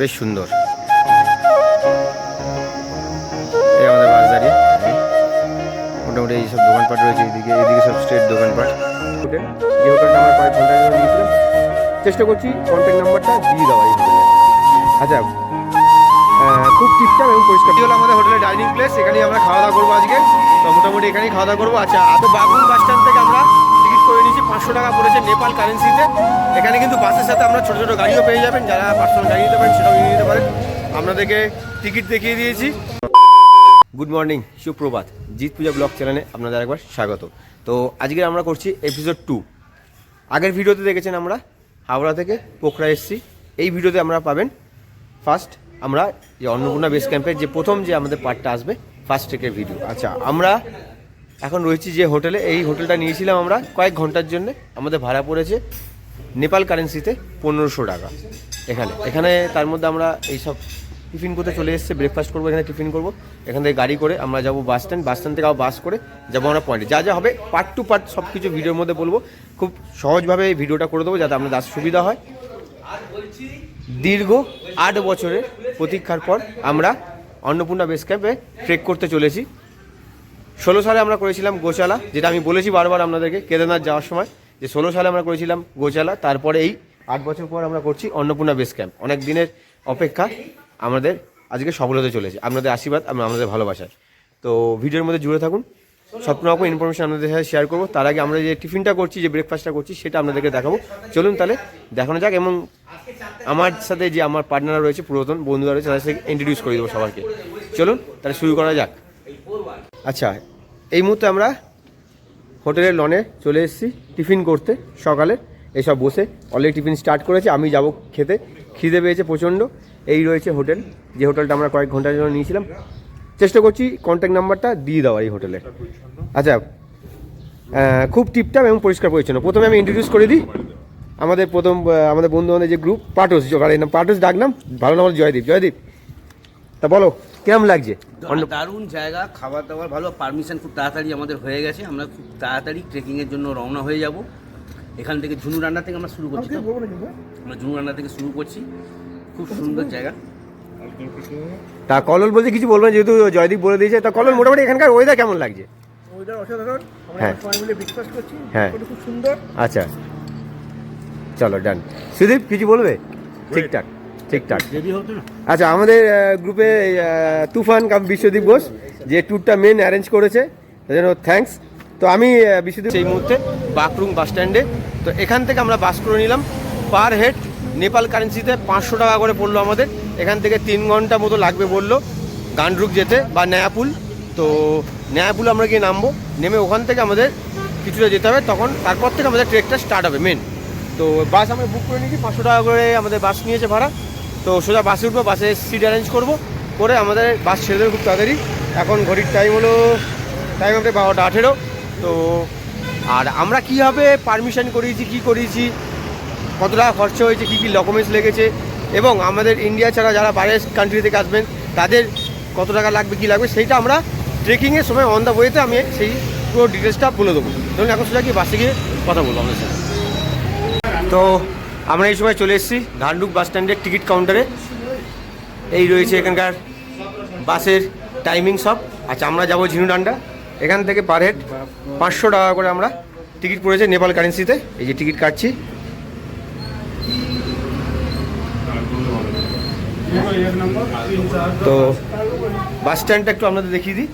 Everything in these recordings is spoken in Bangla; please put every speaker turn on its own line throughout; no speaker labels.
বেশ সুন্দর। এই আমাদের বাসদারি মোটামুটি এই সব দোকানপাট রয়েছে এইদিকে এইদিকে সব স্ট্রেট দোকানপাট। হোটেল যে হোটেলটা আমরা কয়েক জন্য নিয়েছিলাম চেষ্টা করছি কন্ট্যাক্ট নাম্বারটা দিয়ে দেওয়া এই আচ্ছা খুব টিপটাপ এবং পরিষ্কার। এই হলো আমাদের হোটেলের ডাইনিং প্লেস এখানেই আমরা খাওয়া দাওয়া করব আজকে। তো মোটামুটি এখানেই খাওয়া দাওয়া করব। আচ্ছা তো বাগুন বাস স্ট্যান্ড থেকে আমরা পাঁচশো টাকা পড়েছে নেপাল কারেন্সিতে এখানে কিন্তু বাসের সাথে আমরা ছোটো ছোটো গাড়িও পেয়ে যাবেন, যারা পার্সোনাল গাড়ি নিতে পারেন সেটাও নিয়ে নিতে পারেন। আপনাদেরকে টিকিট দেখিয়ে দিয়েছি। গুড মর্নিং সুপ্রভাত। জিৎ পূজা ব্লগ চ্যানেলে আপনাদের একবার স্বাগত। তো আজকে আমরা করছি এপিসোড টু আগের ভিডিওতে দেখেছেন আমরা, হাওড়া থেকে পোখরা এসছি। এই ভিডিওতে আমরা পাবেন ফার্স্ট আমরা যে অন্নপূর্ণা বেস ক্যাম্পের যে প্রথম যে আমাদের পার্টটা আসবে ফার্স্ট ট্রেকের ভিডিও আচ্ছা আমরা এখন রয়েছি যে হোটেলে, এই হোটেলটা নিয়েছিলাম আমরা কয়েক ঘণ্টার জন্য। আমাদের ভাড়া পড়েছে নেপাল কারেন্সিতে পনেরোশো টাকা। এখানে এখানে তার মধ্যে আমরা এই সব টিফিন করতে চলে এসেছে ব্রেকফাস্ট করব, এখানে টিফিন করব। এখান থেকে গাড়ি করে আমরা যাব বাস স্ট্যান্ড বাস স্ট্যান্ড থেকে বাস করে যাব আমরা পয়েন্টে যা যা হবে পার্ট টু পার্ট সব কিছু ভিডিওর মধ্যে বলব। খুব সহজভাবে এই ভিডিওটা করে দেবো যাতে আপনাদের সুবিধা হয়। দীর্ঘ আট বছরের প্রতীক্ষার পর আমরা অন্নপূর্ণা বেস ক্যাম্পে ট্রেক করতে চলেছি। ষোলো সালে আমরা করেছিলাম গোচালা, যেটা আমি বলেছি বারবার আপনাদেরকে কেদারনাথ যাওয়ার সময়, যে ষোলো সালে আমরা করেছিলাম গোচালা, তারপরে এই আট বছর পর আমরা করছি অন্নপূর্ণা বেস ক্যাম্প। অনেক দিনের অপেক্ষা আমাদের আজকে সফল হতে চলেছে, আপনাদের আশীর্বাদ এবং আমাদের ভালোবাসায়। তো ভিডিওর মধ্যে জুড়ে থাকুন সব রকম ইনফরমেশন আপনাদের সাথে শেয়ার করব। তার আগে আমরা যে টিফিনটা করছি, যে ব্রেকফাস্টটা করছি, সেটা আপনাদেরকে দেখাবো। চলুন তাহলে দেখানো যাক এবং আমার সাথে যে আমার পার্টনার রয়েছে, পুরাতন বন্ধুরা রয়েছে, তাদের সাথে ইন্ট্রোডিউস করে দেবো সবাইকে। চলুন তাহলে শুরু করা যাক। আচ্ছা এই মুহূর্তে আমরা হোটেলের লনে চলে এসেছি, টিফিন করতে সকালে। এসব বসে অলরেডি টিফিন স্টার্ট করেছে, আমি যাব খেতে। খিদে পেয়েছে প্রচণ্ড। এই রয়েছে হোটেল, যে হোটেলটা আমরা কয়েক ঘণ্টার জন্য নিয়েছিলাম। চেষ্টা করছি কন্ট্যাক্ট নাম্বারটা দিয়ে দেওয়ার এই হোটেলে। আচ্ছা খুব টিপটাপ এবং পরিষ্কার পরিচ্ছন্ন। প্রথমে আমি ইন্ট্রোডিউস করে দিই আমাদের প্রথম আমাদের বন্ধু বান্ধব যে গ্রুপ পাটস জোগাড় নাম পাটস ডাক নাম, ভালো নাম জয়দীপ। জয়দীপ, তা বলো। কেমন লাগছে?
দারুণ জায়গা খাবার দাবার ভালো পারমিশন খুব তাড়াতাড়ি আমাদের হয়ে গেছে। আমরা খুব তাড়াতাড়ি ট্রেকিংয়ের জন্য রওনা হয়ে যাব। এখান থেকে ঝুনু রান্না থেকে আমরা শুরু করছি আমরা ঝুনু রান্না থেকে শুরু করছি। খুব সুন্দর জায়গা।
তা কলল বলতে কিছু বলব না, যেহেতু জয়দীপ বলে দিয়েছে তা কলল মোটামুটি এখানকার ওয়েদার কেমন লাগছে?
ওইটার অসাধারণ। আমরা
হ্যাঁ।
সবাই মিলে ব্রেকফাস্ট করছি।
হ্যাঁ।
খুব সুন্দর।
আচ্ছা। চলো ডান সুদীপ কিছু বলবে? ঠিকঠাক। ঠিকঠাক আচ্ছা আমাদের গ্রুপে তুফান কাম বিশ্বদীপ ঘোষ যে ট্যুরটা মেন অ্যারেঞ্জ করেছে। তার জন্য থ্যাঙ্কস তো আমি বিশ্বদীপ এই মুহূর্তে বাকরুং বাস স্ট্যান্ডে। তো এখান থেকে আমরা বাস করে নিলাম। পার হেড নেপাল কারেন্সিতে পাঁচশো টাকা করে পড়ল আমাদের। এখান থেকে তিন ঘণ্টা মতো লাগবে বলল গান্ডরুক যেতে বা নয়াপুল তো নয়াপুল আমরা গিয়ে নামবো। নেমে ওখান থেকে আমাদের কিছুটা যেতে হবে। তখন তারপর থেকে আমাদের ট্রেকটা স্টার্ট হবে মেন তো বাস আমরা বুক করে নিয়েছি। পাঁচশো টাকা করে আমাদের বাস নিয়েছে ভাড়া। তো সোজা বাসে উঠবো বাসে সিট অ্যারেঞ্জ করব, করে আমাদের বাস ছেড়ে দেবে খুব তাড়াতাড়ি। এখন ঘড়ির টাইম হলো টাইম আমাদের বারোটা আঠেরো। তো আর আমরা কীভাবে পারমিশন করিয়েছি, কি করিয়েছি কত টাকা খরচা হয়েছে, কী কী ডকুমেন্টস লেগেছে, এবং আমাদের ইন্ডিয়া ছাড়া যারা বাইরের কান্ট্রি থেকে আসবেন, তাদের কত টাকা লাগবে, কী লাগবে, সেইটা আমরা ট্রেকিংয়ের সময় অন দ্য ওয়েতে আমি সেই পুরো ডিটেলসটা বলে দেবো। ধরুন এখন সোজা কি বাসে গিয়ে কথা বলব আমাদের সাথে। তো আমরা এই সময় চলে এসেছি ধানডুক বাস স্ট্যান্ডের টিকিট কাউন্টারে। এই রয়েছে এখানকার বাসের টাইমিং সব। আচ্ছা আমরা যাব ঝিনুডান্ডা। এখান থেকে পার হেড পাঁচশো টাকা করে আমরা টিকিট পড়েছে নেপাল কারেন্সিতে এই যে টিকিট কাটছি। তো বাস স্ট্যান্ডটা একটু আপনাদের দেখিয়ে দিই।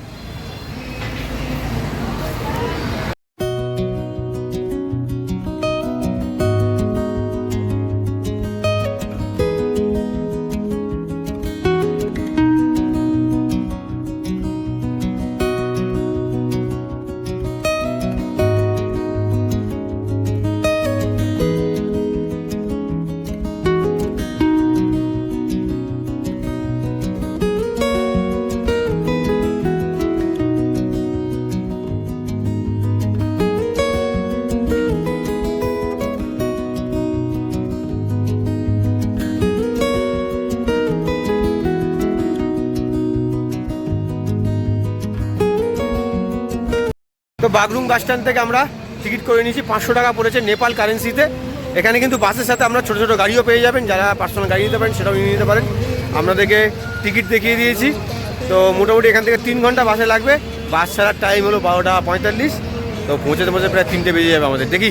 তো বাগরুং বাস স্ট্যান্ড থেকে আমরা টিকিট করে নিয়েছি। পাঁচশো টাকা পড়েছে নেপাল কারেন্সিতে। এখানে কিন্তু বাসের সাথে আমরা ছোটো ছোটো গাড়িও পেয়ে যাবেন। যারা পার্সোনাল গাড়ি নিতে পারেন, সেটাও নিয়ে নিতে পারেন। আপনাদেরকে টিকিট দেখিয়ে দিয়েছি। তো মোটামুটি এখান থেকে তিন ঘণ্টা বাসে লাগবে। বাস ছাড়ার টাইম হলো বারোটা পঁয়তাল্লিশ। তো পৌঁছাতে পৌঁছে প্রায় তিনটে বেজে যাবে আমাদের। দেখি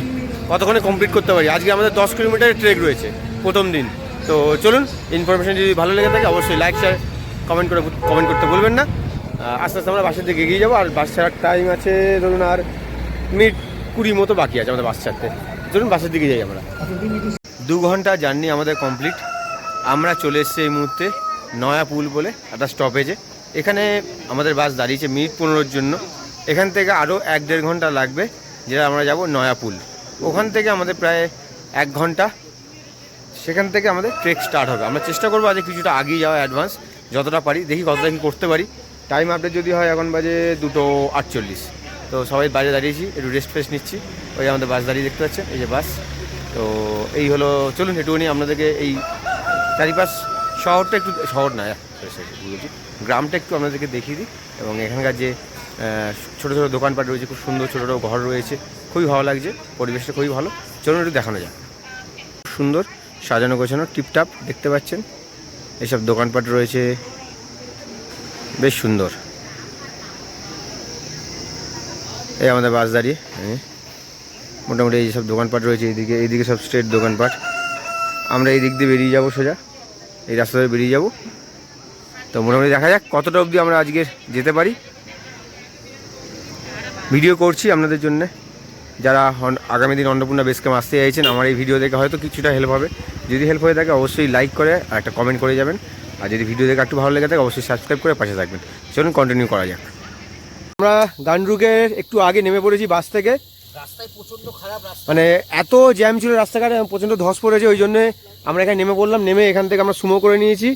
কতক্ষণে কমপ্লিট করতে পারি। আজকে আমাদের দশ কিলোমিটারের ট্রেক রয়েছে, প্রথম দিন। তো চলুন ইনফরমেশন যদি ভালো লেগে থাকে, অবশ্যই লাইক শেয়ার কমেন্ট করে কমেন্ট করতে বলবেন না। আস্তে আস্তে আমরা বাসের দিকে এগিয়ে যাব, আর বাস ছাড়ার টাইম আছে ধরুন আর মিনিট কুড়ি মতো বাকি আছে আমাদের বাস ছাড়তে। ধরুন বাসের দিকে যাই আমরা। দু ঘণ্টা জার্নি আমাদের কমপ্লিট আমরা চলে এসেছি এই মুহূর্তে নয়াপুল বলে একটা স্টপেজে এখানে আমাদের বাস দাঁড়িয়েছে মিনিট পনেরোর জন্য। এখান থেকে আরও এক দেড় ঘণ্টা লাগবে, যেটা আমরা যাব নয়াপুল ওখান থেকে আমাদের প্রায় এক ঘণ্টা। সেখান থেকে আমাদের ট্রেক স্টার্ট হবে। আমরা চেষ্টা করব আজকে কিছুটা আগিয়ে যাওয়া অ্যাডভান্স যতটা পারি। দেখি কতটা কি করতে পারি। টাইম আপডেট যদি হয়, এখন বাজে দুটো আটচল্লিশ। তো সবাই বাইরে দাঁড়িয়েছি, একটু রেস্ট ফ্রেস্ট নিচ্ছি। ওই আমাদের বাস দাঁড়িয়ে দেখতে পাচ্ছেন, এই যে বাস। তো এই হলো, চলুন একটুখানি আপনাদেরকে এই চারিপাশ শহরটা একটু, শহর না বলছি। গ্রামটা একটু আপনাদেরকে দেখিয়ে দিই, এবং এখানকার যে ছোটো ছোটো দোকানপাট রয়েছে, খুব সুন্দর ছোটো ছোটো ঘর রয়েছে, খুবই ভালো লাগছে, পরিবেশটা খুবই ভালো। চলুন একটু দেখানো যাক। সুন্দর, সাজানো গোছানো, টিপটাপ, দেখতে পাচ্ছেন। এসব দোকানপাট রয়েছে বেশ সুন্দর। এই আমাদের বাস দাঁড়িয়ে। মোটামুটি এই সব দোকানপাট রয়েছে এইদিকে এইদিকে সব স্ট্রেট দোকানপাট। আমরা এই দিক দিয়ে বেরিয়ে যাব সোজা, এই রাস্তা ধরে বেরিয়ে যাব। তো মোটামুটি দেখা যাক কতটা অবধি আমরা আজকে যেতে পারি। ভিডিও করছি আপনাদের জন্যে। যারা আগামী দিন অন্নপূর্ণা বেস ক্যাম্প আসতে চাইছেন, আমার এই ভিডিও দেখে হয়তো কিছুটা হেল্প হবে। যদি হেল্প হয়ে থাকে, অবশ্যই লাইক করে আর একটা কমেন্ট করে যাবেন। আর যদি ভিডিও দেখে একটু ভালো লেগে থাকে অবশ্যই সাবস্ক্রাইব করে পাশে থাকবেন। চলুন কন্টিনিউ করা যাক। আমরা গান্ডুকের একটু আগে নেমে পড়েছি বাস থেকে।
রাস্তায় প্রচণ্ড খারাপ
মানে এত জ্যাম ছিল রাস্তাঘাটে প্রচণ্ড ধস পড়েছে ওই জন্য আমরা এখানে নেমে পড়লাম। নেমে এখান থেকে আমরা সুমো করে নিয়েছি।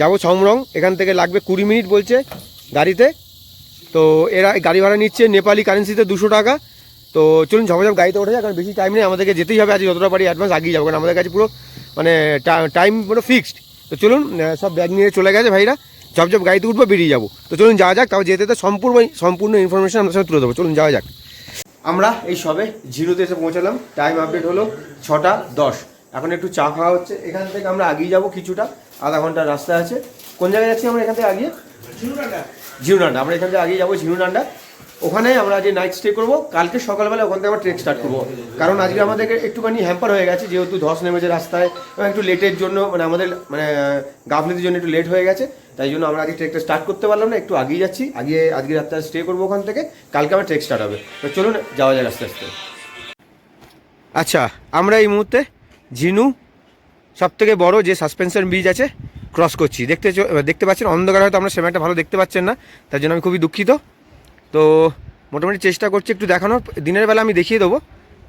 যাব ছমরং এখান থেকে লাগবে কুড়ি মিনিট বলছে গাড়িতে। তো এরা গাড়ি ভাড়া নিচ্ছে নেপালি কারেন্সিতে দুশো টাকা। তো চলুন ঝপঝপ গাড়িতে ওঠে যায় কারণ বেশি টাইম নেই। আমাদেরকে যেতেই হবে আজ যতটা পারি অ্যাডভান্স আগিয়ে যাব কারণ আমাদের কাছে পুরো মানে টাইম পুরো ফিক্সড তো চলুন সব ব্যাগ নিয়ে চলে গেছে ভাইরা। ঝপঝপ গাড়িতে উঠবো বেরিয়ে যাব। তো চলুন যাওয়া যাক তাও যেতে যেতে সম্পূর্ণ সম্পূর্ণ ইনফরমেশন আপনার সাথে তুলে দেবো চলুন যাওয়া যাক। আমরা এই সবে ঝিরুতে এসে পৌঁছালাম। টাইম আপডেট হলো ছটা দশ। এখন একটু চা খাওয়া হচ্ছে। এখান থেকে আমরা আগিয়ে যাব কিছুটা। আধা ঘণ্টার রাস্তা আছে। কোন জায়গায় যাচ্ছি আমরা এখান থেকে আগিয়ে? ঝিরুনান্ডা আমরা এখান থেকে আগিয়ে যাব ঝিরুনান্ডা ওখানে আমরা যে নাইট স্টে করব, কালকে সকালবেলা ওখান থেকে আমরা ট্রেক স্টার্ট করব। কারণ আজকে আমাদেরকে একটুখানি হ্যাম্পার হয়ে গেছে, যেহেতু ধস নেমেছে রাস্তায় একটু লেটের জন্য মানে আমাদের মানে গাফলিতির জন্য একটু লেট হয়ে গেছে, তাই জন্য আমরা আজকে ট্রেকটা স্টার্ট করতে পারলাম না, একটু আগিয়ে যাচ্ছি আগে আজকে রাত্রে স্টে করব ওখান থেকে, কালকে আমার ট্রেক স্টার্ট হবে। তো চলুন, যাওয়া যাক আস্তে আস্তে। আচ্ছা আমরা এই মুহূর্তে ঝিনু সব থেকে বড় যে সাসপেনশন ব্রিজ আছে ক্রস করছি। দেখতে দেখতে পাচ্ছেন, অন্ধকার হয়তো আমরা সেমাইটা ভালো দেখতে পাচ্ছেন না, তার জন্য আমি খুবই দুঃখিত। তো মোটামুটি চেষ্টা করছি একটু দেখানোর। দিনের বেলা আমি দেখিয়ে দেবো।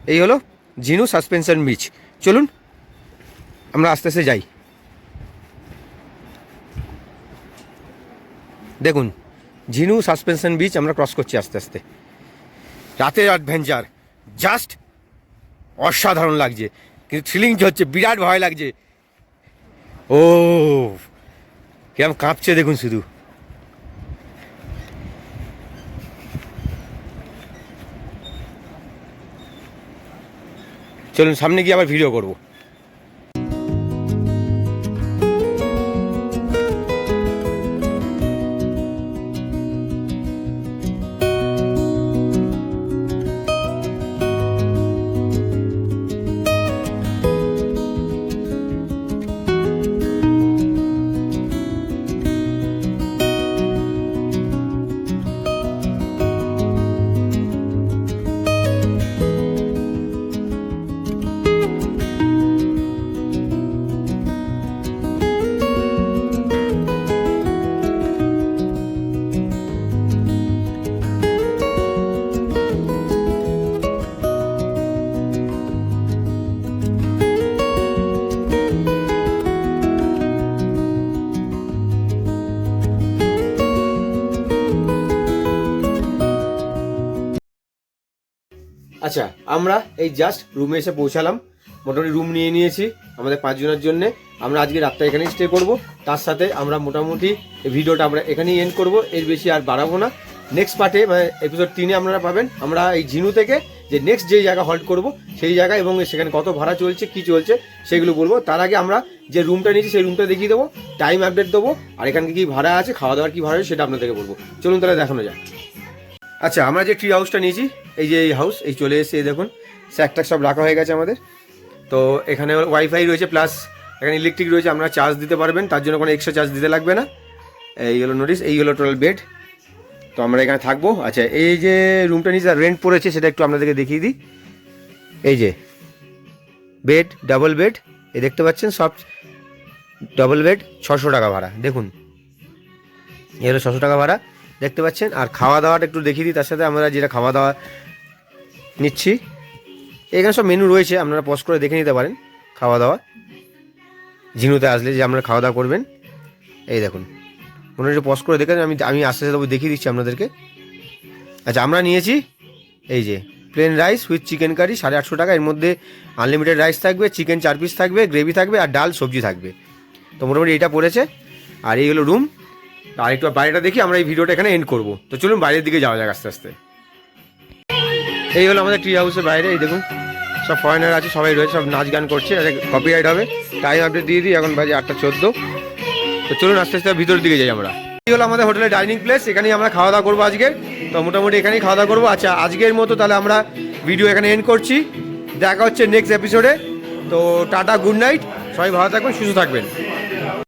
এই হলো ঝিনু সাসপেনশন ব্রিজ। চলুন, আমরা আস্তে আস্তে যাই। দেখুন, ঝিনু সাসপেনশন ব্রিজ আমরা ক্রস করছি আস্তে আস্তে। রাতের অ্যাডভেঞ্চার জাস্ট অসাধারণ লাগছে। কিন্তু থ্রিলিং হচ্ছে? বিরাট ভয় লাগছে। ও, কিরম কাঁপছে দেখুন শুধু। চলুন সামনে গিয়ে আবার ভিডিও করব। আচ্ছা আমরা এই জাস্ট রুমে এসে পৌঁছালাম। মোটামুটি রুম নিয়ে নিয়েছি আমাদের পাঁচজনের জন্য। আমরা আজকে রাতটা এখানেই স্টে করব। তার সাথে আমরা মোটামুটি ভিডিওটা আমরা এখানেই এন্ড করব। এর বেশি আর বাড়াবো না। নেক্সট পার্টে মানে এপিসোড তিনে আপনারা পাবেন। আমরা এই ঝিনু থেকে যে নেক্সট যে জায়গা হল্ট করব, সেই জায়গা এবং সেখানে কত ভাড়া চলছে, কি চলছে, সেগুলো বলব। তার আগে আমরা যে রুমটা নিয়েছি, সেই রুমটা দেখিয়ে দেবো। টাইম আপডেট দেবো। আর এখানে কি ভাড়া আছে খাওয়া দাওয়ার কি ভাড়া আছে, সেটা আপনাদেরকে বলব। চলুন তাহলে দেখানো যাক। আচ্ছা আমরা যে ট্রি হাউসটা নিয়েছি, এই যে এই হাউস এই চলে এই দেখুন স্যাক ট্যাক সব রাখা হয়ে গেছে আমাদের। তো এখানে ওয়াইফাই রয়েছে প্লাস এখানে ইলেকট্রিক রয়েছে, আপনারা চার্জ দিতে পারবেন, তার জন্য কোনো এক্সট্রা চার্জ দিতে লাগবে না। এই হলো নোটিস এই হলো টোটাল বেড তো আমরা এখানে থাকব। আচ্ছা এই যে রুমটা নিচে রেন্ট পড়েছে, সেটা একটু আপনাদেরকে দেখিয়ে দিই। এই যে বেড ডাবল বেড এই দেখতে পাচ্ছেন, সব ডাবল বেড ছশো টাকা ভাড়া, দেখুন। এই হলো ছশো টাকা ভাড়া। দেখতে পাচ্ছেন? আর খাওয়া দাওয়াটা একটু দেখিয়ে দিই, তার সাথে আমরা যেটা খাওয়া দাওয়া নিচ্ছি। এখানে সব মেনু রয়েছে, আপনারা পজ করে দেখে নিতে পারেন খাওয়া দাওয়া ঝিনুতে আসলে যে আপনারা খাওয়া দাওয়া করবেন, এই দেখুন। মনে হচ্ছে পজ করে দেখেন আমি আমি আস্তে আস্তে দেখিয়ে দিচ্ছি আপনাদেরকে। আচ্ছা আমরা নিয়েছি, এই যে plain rice with chicken curry সাড়ে আটশো টাকা। এর মধ্যে আনলিমিটেড রাইস থাকবে চিকেন চার পিস থাকবে গ্রেভি থাকবে, আর ডাল, সবজি থাকবে। তো মোটামুটি এটা পড়েছে। আর এই হলো রুম আর একটু বাইরেটা দেখি, আমরা এই ভিডিওটা এখানে এন্ড করব। তো চলুন বাইরের দিকে যাওয়া যাক আস্তে আস্তে। এই হলো আমাদের ট্রি হাউসের বাইরে, এই দেখুন। সব ফরেনার আছে, সবাই রয়েছে, সব নাচ গান করছে কপিরাইট হবে। টাইম আপডেট দিয়ে দিই, এখন বাজে আটটা চোদ্দ। তো চলুন আস্তে আস্তে ভিতরের দিকে যাই আমরা। এই হলো আমাদের হোটেলের ডাইনিং প্লেস এখানেই আমরা খাওয়া দাওয়া করব আজকে। তো মোটামুটি এখানেই খাওয়া দাওয়া করব। আচ্ছা আজকের মতো তাহলে আমরা ভিডিও এখানে এন্ড করছি। দেখা হচ্ছে নেক্সট এপিসোডে তো টাটা গুড নাইট সবাই ভালো থাকবেন, সুস্থ থাকবেন।